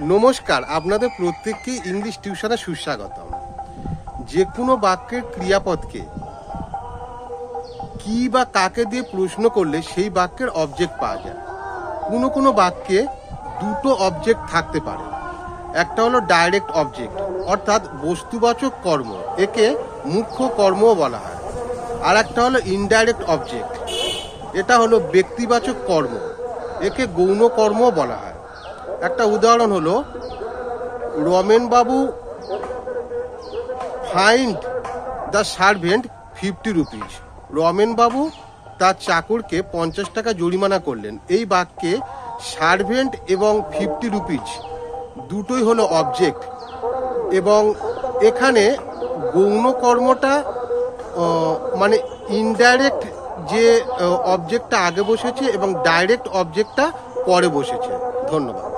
নমস্কার, আপনাদের প্রত্যেককে ইংলিশ টিউশনে সুস্বাগতম। যে কোনো বাক্যের ক্রিয়াপদকে কি বা কাকে দিয়ে প্রশ্ন করলে সেই বাক্যের অবজেক্ট পাওয়া যায়। কোনো কোনো বাক্যে দুটো অবজেক্ট থাকতে পারে। একটা হলো ডাইরেক্ট অবজেক্ট অর্থাৎ বস্তুবাচক কর্ম, একে মুখ্য কর্মও বলা হয়। আর একটা হলো ইনডাইরেক্ট অবজেক্ট এটা হলো ব্যক্তিবাচক কর্ম, একে গৌণ কর্মও বলা হয়। একটা উদাহরণ হলো, রমেনবাবু find the servant fifty rupees রমেনবাবু তার চাকরকে পঞ্চাশ টাকা জরিমানা করলেন। এই বাক্যে সার্ভেন্ট এবং ফিফটি রুপিজ দুটোই হলো অবজেক্ট এবং এখানে গৌণ কর্মটা মানে ইনডাইরেক্ট যে অবজেক্টটা আগে বসেছে এবং ডাইরেক্ট অবজেক্টটা পরে বসেছে। ধন্যবাদ।